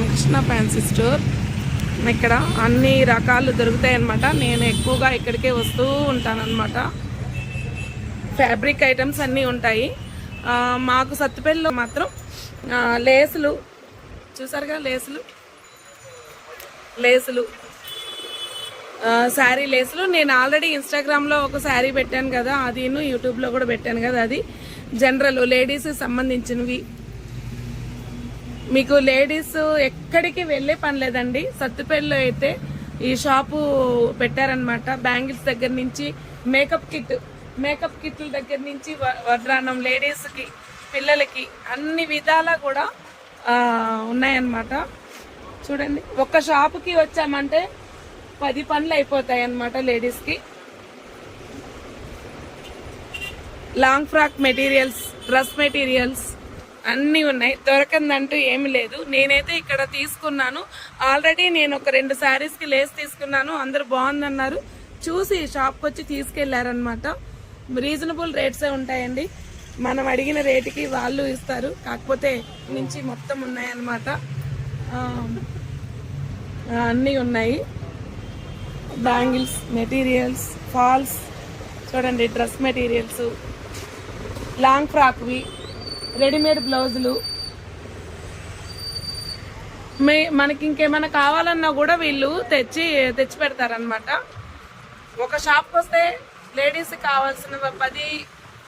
Ramakrishna fancy store ఇక్కడ అన్ని రకాలు దొరుకుతాయి అన్నమాట నేను ఎక్కువగా ఇక్కడికే వస్తూ ఉంటానన్నమాట. ఫ్యాబ్రిక్ ఐటమ్స్ అన్నీ ఉంటాయి. మాకు సత్తుపల్లిలో మాత్రం లేసులు. చూసారుగా లేసులు? లేసులు. శారీ లేసులు. నేను ఆల్రెడీ ఇన్స్టాగ్రామ్లో ఒక శారీ పెట్టాను కదా అది యూట్యూబ్లో కూడా పెట్టాను కదా అది. జనరల్ లేడీస్కి సంబంధించినవి. మీకు లేడీస్ ఎక్కడికి వెళ్ళే పని లేదండి. సత్తుపల్లిలో అయితే ఈ షాపు పెట్టారనమాట బ్యాంగిల్స్ దగ్గర నుంచి మేకప్ కిట్ మేకప్ కిట్ల దగ్గర నుంచి వడ్రాన్నం వడ్రానం లేడీస్కి పిల్లలకి అన్ని విధాలా కూడా ఉన్నాయన్నమాట. చూడండి ఒక్క షాపుకి వచ్చామంటే పది పనులు అయిపోతాయి అన్నమాట లేడీస్కి. Long frock materials dress materials అన్నీ ఉన్నాయి. దొరకందంటూ ఏమి లేదు. నేనైతే ఇక్కడ తీసుకున్నాను. ఆల్రెడీ నేను ఒక రెండు శారీస్కి లేస్ తీసుకున్నాను. అందరు బాగుందన్నారు. చూసి షాప్కి వచ్చి తీసుకెళ్ళారనమాట రీజనబుల్ రేట్సే ఉంటాయండి. మనం అడిగిన రేటుకి వాళ్ళు ఇస్తారు. కాకపోతే నుంచి మొత్తం ఉన్నాయన్నమాట. అన్నీ ఉన్నాయి. బ్యాంగిల్స్ మెటీరియల్స్ ఫాల్స్ చూడండి డ్రెస్ మెటీరియల్స్ లాంగ్ ఫ్రాక్వి రెడీమేడ్ బ్లౌజులు. మే మనకి ఇంకేమైనా కావాలన్నా కూడా వీళ్ళు తెచ్చి తెచ్చి పెడతారనమాట ఒక షాప్కి వస్తే లేడీస్ కావాల్సిన పది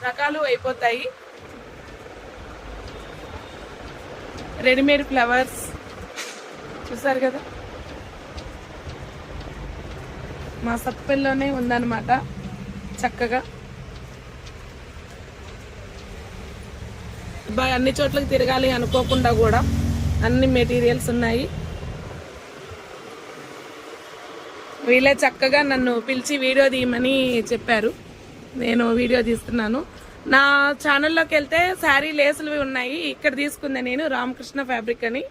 రకాలు అయిపోతాయి. Readymade flowers. చూసారు కదా? మా సత్తుపల్లిలోనే ఉందన్నమాట చక్కగా. అన్ని చోట్లకి తిరగాలి అనుకోకుండా కూడా అన్ని మెటీరియల్స్ ఉన్నాయి. వీళ్ళే చక్కగా నన్ను పిలిచి వీడియో తీయమని చెప్పారు. నేను వీడియో తీస్తున్నాను. నా ఛానల్లోకి వెళ్తే శారీ లేసులు ఉన్నాయి. ఇక్కడ తీసుకుంది నేను రామకృష్ణ ఫ్యాబ్రిక్ అని.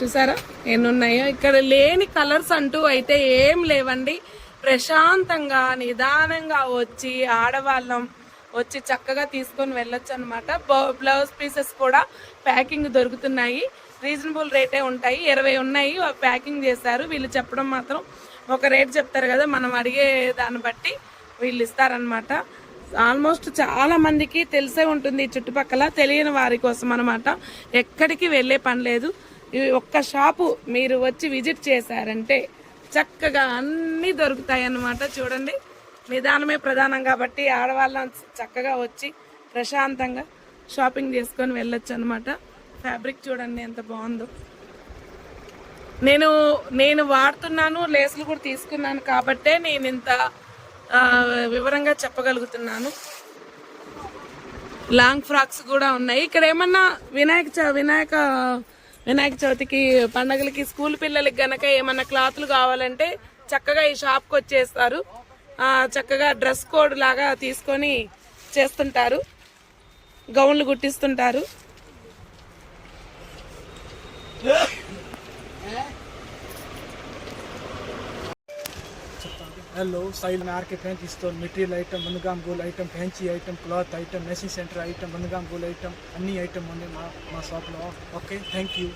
చూసారా? ఎన్ని ఉన్నాయో ఇక్కడ లేని కలర్స్ అంటూ అయితే ఏం లేవండి. ప్రశాంతంగా నిదానంగా వచ్చి ఆడవాళ్ళం వచ్చి చక్కగా తీసుకొని వెళ్ళొచ్చు అనమాట బ్లౌజ్ పీసెస్ కూడా ప్యాకింగ్ దొరుకుతున్నాయి. రీజనబుల్ రేటే ఉంటాయి. ఇరవై ఉన్నాయి. ప్యాకింగ్ చేశారు. వీళ్ళు చెప్పడం మాత్రం ఒక రేట్ చెప్తారు కదా మనం అడిగే దాన్ని బట్టి వీళ్ళు ఇస్తారనమాట ఆల్మోస్ట్ చాలా మందికి తెలిసే ఉంటుంది చుట్టుపక్కల. తెలియని వారి కోసం అనమాట ఎక్కడికి వెళ్ళే పని లేదు. ఒక్క షాపు మీరు వచ్చి విజిట్ చేశారంటే చక్కగా అన్నీ దొరుకుతాయి అన్నమాట చూడండి. నిదానమే ప్రధానం కాబట్టి ఆడవాళ్ళం చక్కగా వచ్చి ప్రశాంతంగా షాపింగ్ చేసుకొని వెళ్ళొచ్చు అనమాట ఫ్యాబ్రిక్ చూడండి ఎంత బాగుందో. నేను నేను వాడుతున్నాను లేసులు కూడా తీసుకున్నాను కాబట్టే నేను ఇంత వివరంగా చెప్పగలుగుతున్నాను. లాంగ్ ఫ్రాక్స్ కూడా ఉన్నాయి. ఇక్కడ ఏమన్నా వినాయక చ- వినాయక వినాయక చవితికి పండగలకి స్కూల్ పిల్లలకి గనక ఏమన్నా క్లాత్లు కావాలంటే చక్కగా ఈ షాప్కి వచ్చేస్తారు. ఆ, చక్కగా డ్రెస్ కోడ్ లాగా తీసుకొని చేస్తుంటారు. గౌన్లు కుట్టిస్తుంటారు yellow సైల్ RK fancy store material item one gram gold item fancy item cloth item messing centre item one gram gold item అన్ని ఐటమ్ ఉన్నాయి మా మా షాప్లో ఓకే థ్యాంక్ యూ